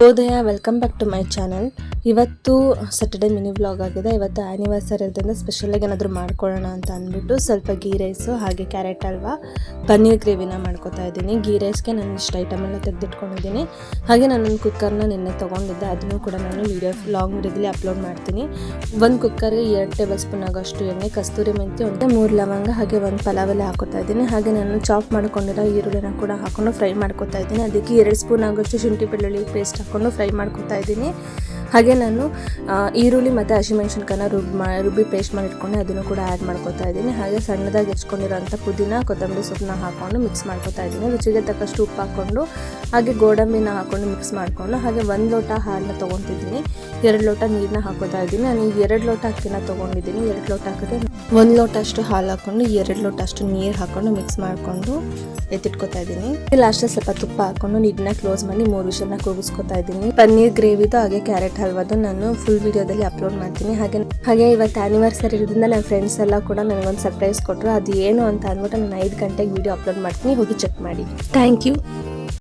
ಶುಭೋದಯ welcome back to my channel ಇವತ್ತು Saturday mini vlog ಆಗಿದೆ. ಇವತ್ತು ಆ್ಯನಿವರ್ಸರಿ ಇರೋದ್ರಿಂದ ಸ್ಪೆಷಲಾಗಿ ಏನಾದರೂ ಮಾಡ್ಕೊಳ್ಳೋಣ ಅಂತ ಅಂದ್ಬಿಟ್ಟು ಸ್ವಲ್ಪ ಗೀ ರೈಸು ಹಾಗೆ ಕ್ಯಾರೆಟ್ ಹಲ್ವಾ ಪನ್ನೀರ್ ಗ್ರೇವಿನ ಮಾಡ್ಕೊತಾ ಇದ್ದೀನಿ. ಗೀ ರೈಸ್ಗೆ ನಾನು ಇಷ್ಟು ಐಟಮ್ ಎಲ್ಲ ತೆಗೆದಿಟ್ಕೊಂಡಿದ್ದೀನಿ. ಹಾಗೆ ನಾನೊಂದು ಕುಕ್ಕರ್ನ ನಿನ್ನೆ ತೊಗೊಂಡಿದ್ದೆ. ಅದನ್ನು ಕೂಡ ನಾನು ವೀಡಿಯೋ ಲಾಂಗ್ ವಿಡಿಯೋದಲ್ಲಿ ಅಪ್ಲೋಡ್ ಮಾಡ್ತೀನಿ. ಒಂದು ಕುಕ್ಕರ್ಗೆ ಎರಡು ಟೇಬಲ್ ಸ್ಪೂನ್ ಆಗೋಷ್ಟು ಎಣ್ಣೆ, ಕಸ್ತೂರಿ ಮೆಂತ್ಯ ಒಂದು ಮೂರು ಲವಂಗ, ಹಾಗೆ ಒಂದು ಪಲಾವಲ್ಲಿ ಹಾಕೋತಾ ಇದ್ದೀನಿ. ಹಾಗೆ ನಾನು ಚಾಪ್ ಮಾಡ್ಕೊಂಡಿರೋ ಈರುಳ್ಳಿನ ಕೂಡ ಹಾಕೊಂಡು ಫ್ರೈ ಮಾಡ್ಕೋತಾ ಇದ್ದೀನಿ. ಅದಕ್ಕೆ ಎರಡು ಸ್ಪೂನ್ ಆಗೋಷ್ಟು ಶುಂಠಿ ಬೆಳ್ಳುಳ್ಳಿ ಪೇಸ್ಟ್ ಹಾಕೊಂಡು ಫ್ರೈ ಮಾಡ್ಕೊತಾ ಇದ್ದೀನಿ. ಹಾಗೆ ನಾನು ಈರುಳ್ಳಿ ಮತ್ತು ಹಸಿಮೆಣ್ಸಿನ್ಕಾಯನ್ನ ರುಬ್ಬಿ ಮಾ, ರುಬ್ಬಿ ಪೇಸ್ಟ್ ಮಾಡಿ ಇಟ್ಕೊಂಡು ಅದನ್ನು ಕೂಡ ಆ್ಯಡ್ ಮಾಡ್ಕೊತಾ ಇದ್ದೀನಿ. ಹಾಗೆ ಸಣ್ಣದಾಗಿ ಹೆಚ್ಕೊಂಡಿರೋಂಥ ಪುದೀನ, ಕೊತ್ತಂಬರಿ ಸೊಪ್ಪನ್ನ ಹಾಕೊಂಡು ಮಿಕ್ಸ್ ಮಾಡ್ಕೊತಾ ಇದ್ದೀನಿ. ರುಚಿಗೆ ತಕ್ಕಷ್ಟು ಉಪ್ಪು ಹಾಕ್ಕೊಂಡು, ಹಾಗೆ ಗೋಡಂಬಿನ ಹಾಕೊಂಡು ಮಿಕ್ಸ್ ಮಾಡಿಕೊಂಡು, ಹಾಗೆ ಒಂದು ಲೋಟ ಹಾಲನ್ನ ತೊಗೊತಿದ್ದೀನಿ. ಎರಡು ಲೋಟ ನೀರನ್ನ ಹಾಕೋತಾ ಇದ್ದೀನಿ. ನಾನು ಈಗ ಎರಡು ಲೋಟ ಅಕ್ಕಿನ ತೊಗೊಂಡಿದ್ದೀನಿ. ಎರಡು ಲೋಟ ಹಾಕಿದ್ರೆ ಒಂದು ಲೋಟ ಅಷ್ಟು ಹಾಲು ಹಾಕೊಂಡು, ಎರಡು ಲೋಟ ಅಷ್ಟು ನೀರು ಹಾಕೊಂಡು ಮಿಕ್ಸ್ ಮಾಡಿಕೊಂಡು ಎತ್ತಿಟ್ಕೊತಾ ಇದ್ದೀನಿ. ಲಾಸ್ಟಲ್ಲಿ ಸ್ವಲ್ಪ ತುಪ್ಪ ಹಾಕೊಂಡು ನೀರನ್ನ ಕ್ಲೋಸ್ ಮಾಡಿ ಮೂರು ವಿಷಯನ ಕೂಗಿಸ್ಕೊತಾ ಇದ್ದೀನಿ. ಪನ್ನೀರ್ ಗ್ರೇವಿದು ಹಾಗೆ ಕ್ಯಾರೆಟ್ ಹಲ್ವಾದು ನಾನು ಫುಲ್ ವಿಡಿಯೋದಲ್ಲಿ ಅಪ್ಲೋಡ್ ಮಾಡ್ತೀನಿ. ಹಾಗೆ ಹಾಗೆ ಇವತ್ತು ಆ್ಯನಿವರ್ಸರಿ ಇರೋದ್ರಿಂದ ನನ್ನ ಫ್ರೆಂಡ್ಸ್ ಎಲ್ಲ ಕೂಡ ನನಗೊಂದು ಸರ್ಪ್ರೈಸ್ ಕೊಟ್ಟರು ಅದು ಏನು ಅಂತ ಅಂದ್ಬಿಟ್ಟು ನಾನು ಐದು ಗಂಟೆಗೆ ವಿಡಿಯೋ ಅಪ್ಲೋಡ್ ಮಾಡ್ತೀನಿ. ಹೋಗಿ ಚೆಕ್ ಮಾಡಿ. Thank you